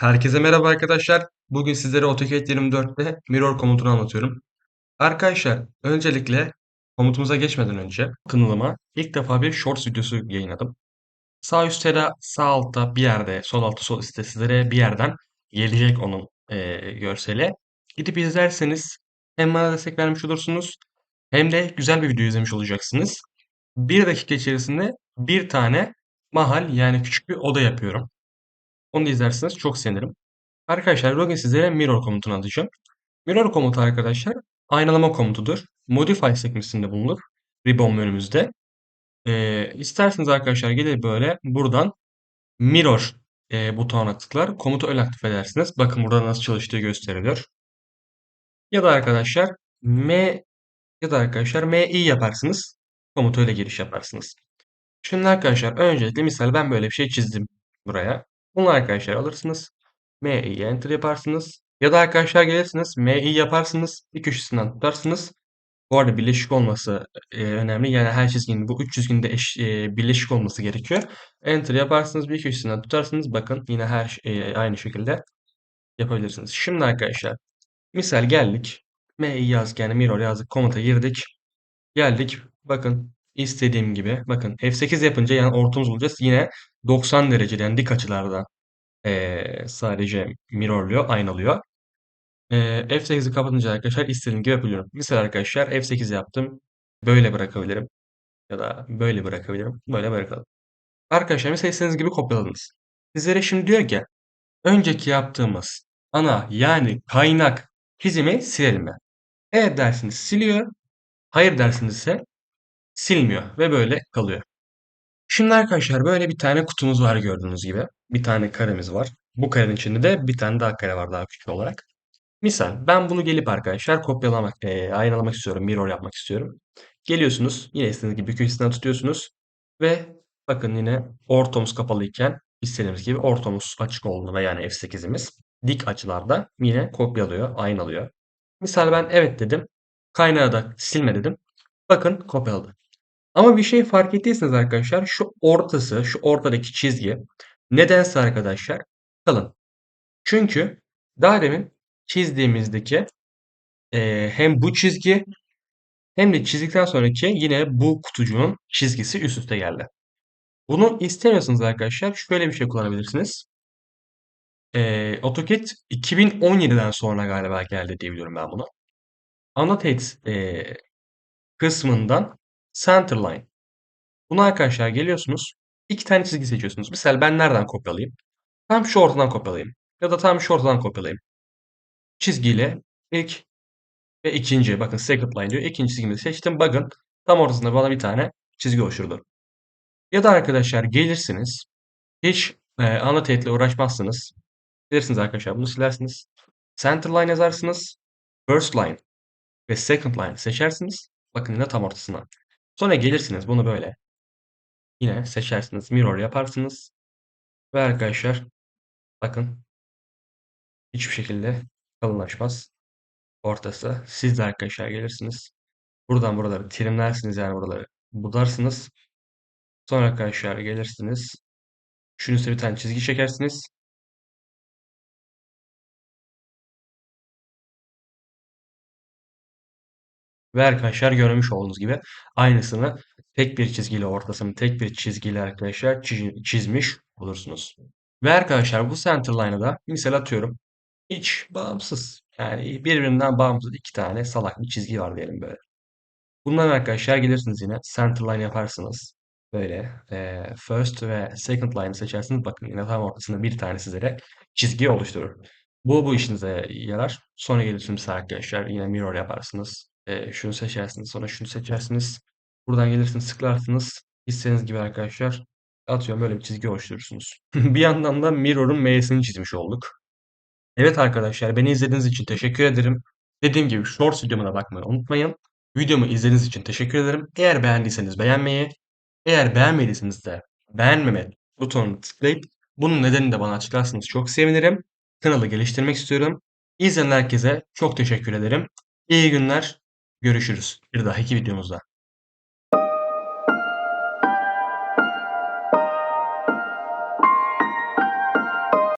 Herkese merhaba arkadaşlar. Bugün sizlere AutoCAD 24'te Mirror komutunu anlatıyorum. Arkadaşlar öncelikle komutumuza geçmeden önce kanalıma ilk defa bir Shorts videosu yayınladım. Sağ üstte da sağ altta bir yerde, sol altta sol üstte sizlere bir yerden gelecek onun eee, görseli. Gidip izlerseniz hem bana destek vermiş olursunuz hem de güzel bir video izlemiş olacaksınız. Bir dakika içerisinde bir tane mahal yani küçük bir oda yapıyorum. Onu da izlerseniz çok sevinirim. Arkadaşlar bugün sizlere mirror komutunu anlatacağım. Mirror komutu arkadaşlar aynalama komutudur. Modify sekmesinde bulunur. Ribbon menümüzde. Ee, isterseniz arkadaşlar gelip böyle buradan mirror e, butonuna tıklar. Komutu öyle aktif edersiniz. Bakın burada nasıl çalıştığı gösteriliyor. Ya da arkadaşlar M ya da arkadaşlar MI yaparsınız. Komutu öyle giriş yaparsınız. Şimdi arkadaşlar öncelikle misal ben böyle bir şey çizdim buraya. Bunu arkadaşlar alırsınız. MI'ye enter yaparsınız. Ya da arkadaşlar gelirsiniz. MI yaparsınız. Bir köşesinden tutarsınız. Bu arada birleşik olması e, önemli. Yani her çizginin bu üç çizginin de eş, e, birleşik olması gerekiyor. Enter yaparsınız. Bir köşesinden tutarsınız. Bakın yine her e, aynı şekilde yapabilirsiniz. Şimdi arkadaşlar misal geldik. MI yazdık yani mirror yazdık. Komuta girdik. Geldik. Bakın istediğim gibi. Bakın F8 yapınca yani ortamız bulacağız. Yine 90 dereceden dik açılarda eee, sadece mirrorluyor, aynalıyor. Eee F8'i kapatınca arkadaşlar istediğim gibi yapabiliyorum. Mesela arkadaşlar F8 yaptım. Böyle bırakabilirim. Ya da böyle bırakabilirim. Böyle bırakalım. Arkadaşlar mesela istediğiniz gibi kopyaladınız. Sizlere şimdi diyor ki önceki yaptığımız ana yani kaynak çizimi silelim mi? Evet dersiniz siliyor. Hayır dersiniz ise silmiyor ve böyle kalıyor. Şimdi arkadaşlar böyle bir tane kutumuz var gördüğünüz gibi. Bir tane karemiz var. Bu karenin içinde de bir tane daha kare var daha küçük olarak. Misal ben bunu gelip arkadaşlar kopyalamak, e, aynalamak istiyorum, mirror yapmak istiyorum. Geliyorsunuz yine istediğiniz gibi köşesinden tutuyorsunuz ve bakın yine ortomuz kapalıyken istediğimiz gibi ortomuz açık olduğunda yani F8'imiz dik açılarda yine kopyalıyor, aynalıyor. Misal ben evet dedim. Kaynağı da silme dedim. Bakın kopyaladı. Ama bir şey fark ettiyseniz arkadaşlar şu ortası, şu ortadaki çizgi nedense arkadaşlar kalın. Çünkü daha demin çizdiğimizdeki eee, hem bu çizgi hem de çizdikten sonraki yine bu kutucuğun çizgisi üst üste geldi. Bunu istemiyorsanız arkadaşlar şöyle bir şey kullanabilirsiniz. Eee AutoCAD 2017'den sonra galiba geldi diye biliyorum ben bunu. Annotate eee, kısmından Centerline Buna arkadaşlar geliyorsunuz. iki tane çizgi seçiyorsunuz. Mesela ben nereden kopyalayayım? Tam şu ortadan kopyalayayım. Ya da tam şu ortadan kopyalayayım. Çizgiyle ilk ve ikinci. Bakın second line diyor. İkinci çizgimi seçtim. Bakın tam ortasında bana bir tane çizgi oluşturdu. Ya da arkadaşlar gelirsiniz. Hiç e, annotate ile uğraşmazsınız. Bilirsiniz arkadaşlar bunu silersiniz. Center line yazarsınız. First line ve second line seçersiniz. Bakın yine tam ortasına. Sonra gelirsiniz bunu böyle Yine seçersiniz. Mirror yaparsınız. Ve arkadaşlar bakın hiçbir şekilde kalınlaşmaz. Ortası. Siz de arkadaşlar gelirsiniz. Buradan buraları trimlersiniz yani buraları budarsınız. Sonra arkadaşlar gelirsiniz. Şunun üstüne bir tane çizgi çekersiniz. Ve arkadaşlar görmüş olduğunuz gibi aynısını tek bir çizgiyle ortasını tek bir çizgiyle arkadaşlar çizmiş olursunuz. Ve arkadaşlar bu centerline'a da misal atıyorum. Hiç bağımsız. Yani birbirinden bağımsız iki tane salak bir çizgi var diyelim böyle. Bundan arkadaşlar gelirsiniz yine. Centerline yaparsınız. Böyle e, first ve second line seçersiniz. Bakın yine tam ortasında bir tane sizlere çizgi oluşturur. Bu bu işinize yarar. Sonra gelirsiniz arkadaşlar yine mirror yaparsınız. E, şunu seçersiniz. Sonra şunu seçersiniz. Buradan gelirsiniz tıklarsınız. İstediğiniz gibi arkadaşlar atıyorum böyle bir çizgi oluşturursunuz. bir yandan da mirror'ın M'sini çizmiş olduk. Evet arkadaşlar beni izlediğiniz için teşekkür ederim. Dediğim gibi Shorts videoma da bakmayı unutmayın. Videomu izlediğiniz için teşekkür ederim. Eğer beğendiyseniz beğenmeyi, eğer beğenmediyseniz de beğenmeme butonunu tıklayıp bunun nedenini de bana açıklarsanız çok sevinirim. Kanalı geliştirmek istiyorum. İzleyen herkese çok teşekkür ederim. İyi günler. Görüşürüz bir dahaki videomuzda.